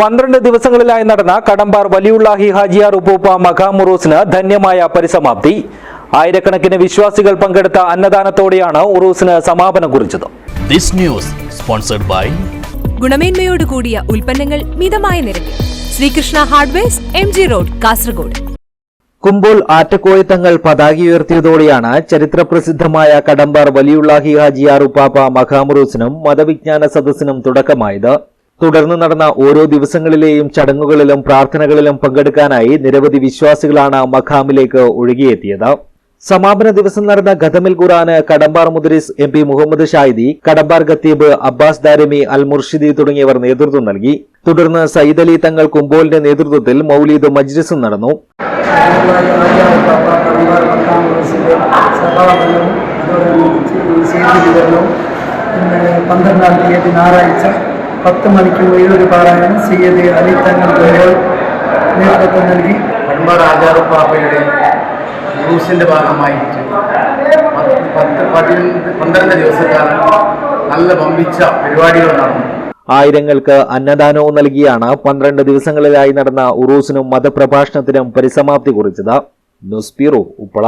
പന്ത്രണ്ട് ദിവസങ്ങളിലായി നടന്ന കടമ്പാർ വലിയുള്ളാഹി ഹാജിയാർ ഉപ്പൂപ്പ മഖാമുറൂസിന് ധന്യമായ പരിസമാപ്തി. ആയിരക്കണക്കിന് വിശ്വാസികൾ പങ്കെടുത്ത അന്നദാനത്തോടെയാണ് ഉറൂസിന് സമാപനം കുറിച്ചത്. ദിസ് ന്യൂസ് സ്പോൺസർഡ് ബൈ ഗുണമേന്മയോട് കൂടിയ ഉൽപ്പന്നങ്ങൾ മിതമായ നിരക്കിൽ. Sreekrishna hardwares M G road Kasaragod. Kumbol ആറ്റക്കോയത്തങ്ങൾ പതാക ഉയർത്തിയതോടെയാണ് ചരിത്രപ്രസിദ്ധമായ കടമ്പാർ വലിയുള്ളാഹി ഹാജിയാർ ഉപ്പാപ്പ മഖാമുറൂസിനും മതവിജ്ഞാന സദസ്സിനും തുടക്കമായത്. തുടർന്ന് നടന്ന ഓരോ ദിവസങ്ങളിലെയും ചടങ്ങുകളിലും പ്രാർത്ഥനകളിലും പങ്കെടുക്കാനായി നിരവധി വിശ്വാസികളാണ് മഖാമിലേക്ക് ഒഴുകിയെത്തിയത്. സമാപന ദിവസം നടന്ന ഖതമിൽ ഖുറാന് കടമ്പാർ മുദ്രിസ് എം പി മുഹമ്മദ് ഷായിദി കടമ്പാർ ഖത്തീബ് അബ്ബാസ് ദാരമി അൽ മുർഷിദി തുടങ്ങിയവർ നേതൃത്വം നൽകി. തുടർന്ന് സയ്യിദ് അലി തങ്ങൾ കുമ്പോലിന്റെ നേതൃത്വത്തിൽ മൗലീദ് മജ്ലിസും നടന്നു. പന്ത്രണ്ടാം തീയതി ഞായറാഴ്ച പത്ത് മണിക്ക് ഏഴൊരു പാരായണം സയ്യദ് അലി തങ്ങൾ നേതൃത്വം നൽകി. കൺമ രാജാവ് പാപ്പയുടെ ന്യൂസിന്റെ ഭാഗമായിട്ട് പത്ത് പത്ത് പതിനൊന്ന് പന്ത്രണ്ട് ദിവസക്കാലം നല്ല വമ്പിച്ച പരിപാടികൾ നടന്നു. ആയിരങ്ങൾക്ക് അന്നദാനവും നൽകിയാണ് പന്ത്രണ്ട് ദിവസങ്ങളിലായി നടന്ന ഉറൂസിനും മതപ്രഭാഷണത്തിനും പരിസമാപ്തി കുറിച്ചത്. News bureau Uppala.